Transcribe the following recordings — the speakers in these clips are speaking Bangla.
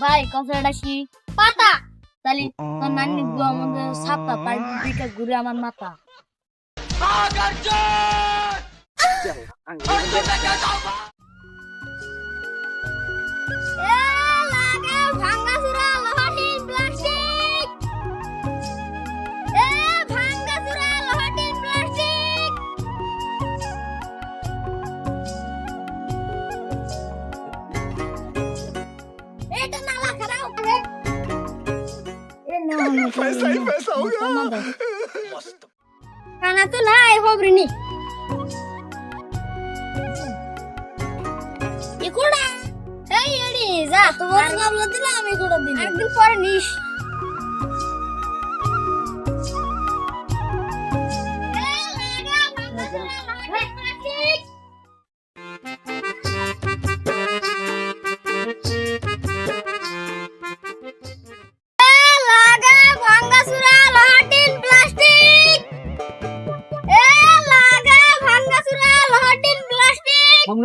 ভাই কফিটা আসি পাতা! তাহলে তোর নানি মধ্যে সাপটা পাই দিকে ঘুরে আমার মাথা। पैसा काना तुला हो, आहे खोबरीनी इकडा. जा. तू वर गावला तुला आम्ही इकडं दिली अगदी परनिश.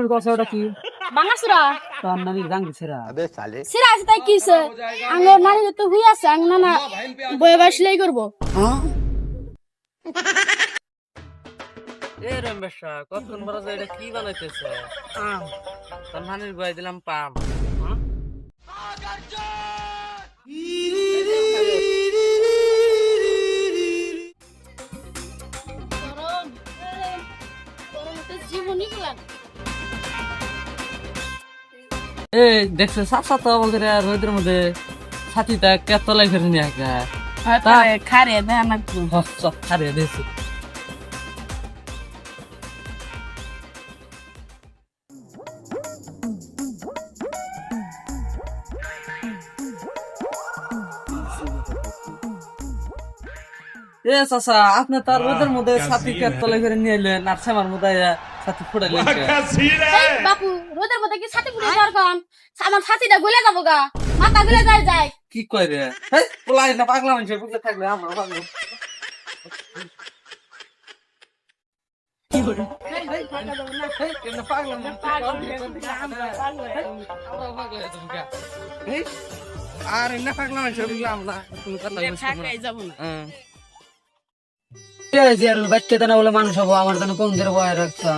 কমেন্ট করছে ওটা কি? আবে সালে। আছে তাই কি আঙ্গর নানি তো হুই আছে আং নানা বয়ে বাসলেই করব। এ রমেশা কতক্ষণ যে এটা কি বানাইতেছে? আম তোর নানির বয়ে দিলাম পাম। জীবনই লাগে এ দেখছে সাত সাত আমাদের রোদের মধ্যে ছাতিটা কেতলাই করে নিয়ে একা খারে দেন একটু। সব ছাড়িয়ে এ চাচা আপনি তার রোদের মধ্যে ছাতি কেতলাই করে নিয়ে এলেন আর সেমার মধ্যে ছাতি ফুটাইলেন কে? এই বাপু রোদের মধ্যে কি ছাতি পুড়ে যাওয়ার কারণ আমার ছাতিটা গলে যাব গা। মাথা গলে যায় যায়। কি কয় রে? হেই পোলাই না পাগলা মানুষের থাকলে আমরা পাগল। আর না পাগলা মানুষের বুঝলে আমরা তুমি কথা বাচ্চা বলে মানুষ হব আমার জন্য কোন ধরে বয়ে রাখছো?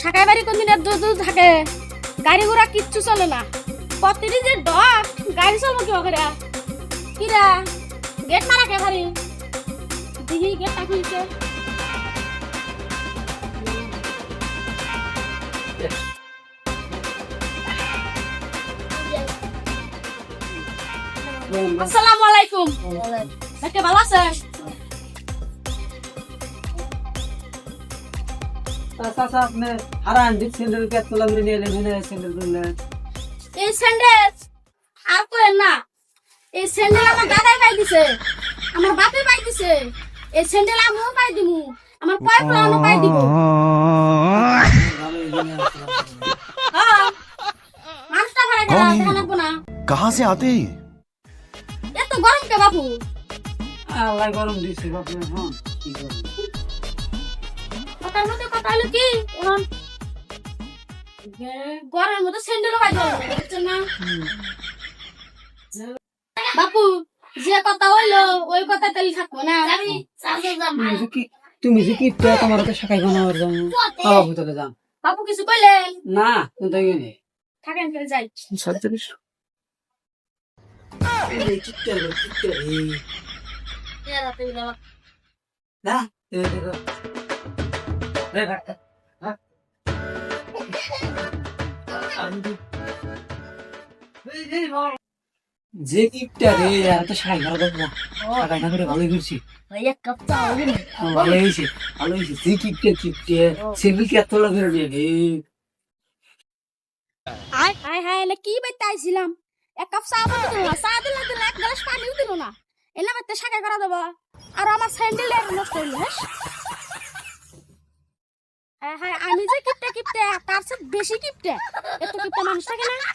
শাখায় বাড়ি কোন দিনের দূর দূর থাকে? গাড়ি ঘোড়া কিচ্ছু চলে না। প্রতিদিন যে ডক গাড়ি চলবো কি করে? কিরা? গেট মারা কে ভারি দিহি গেটটা খুলছে আসসালামু আলাইকুম দেখে ভালো আছে চাচা আপনি হারান দিক স্যান্ডেল কে তোলা করে নিয়ে এলেন এখানে স্যান্ডেল করলেন এই স্যান্ডেল আর কই না এই স্যান্ডেল আমার দাদাই পাই দিছে আমার বাপে পাই দিছে এই স্যান্ডেল আমিও পাই দিমু আমার পয় পুরানো পাই দিব হ্যাঁ মানুষটা ভাড়া গেল দেখা লাগবো না कहाँ से आते हैं ये? এত গরম কে বাপু? আল্লাহ গরম দিছে বাপরে হ্যাঁ কি করব কথার মধ্যে কথা হলো কি? এখন গরমের মধ্যে স্যান্ডেল পাই বুঝছেন না? বাপু যে কথা হইল ওই কথা তাহলে থাকব না। কি তুমি যে তোমার তো শাখাই বানাবার যাও বাবা ভিতরে যান বাপু কিছু কইলেন? না তুমি তো গেলে থাকেন ফেলে যাই। যে কিপটা রে আর তো ভালো দেখব শাখাই না করে ভালোই করছি ভালো হয়েছে ভালো হয়েছে যে কিপটে কিপটে সেগুলি কি এত লাগে রে হাই হাই হাই কি বাইতে আইছিলাম? এক কাপ চা বানাতে দিল না চা দিলে দিল এক গ্লাস পানিও দিল না। এলা বাইতে শাকা করা দেবো। আর আমার স্যান্ডেল নষ্ট হইল হ্যাঁ হ্যাঁ আমি যে কিপটে কিপটে তার চেয়ে বেশি কিপটে। এত কিপটে মানুষ থাকে না।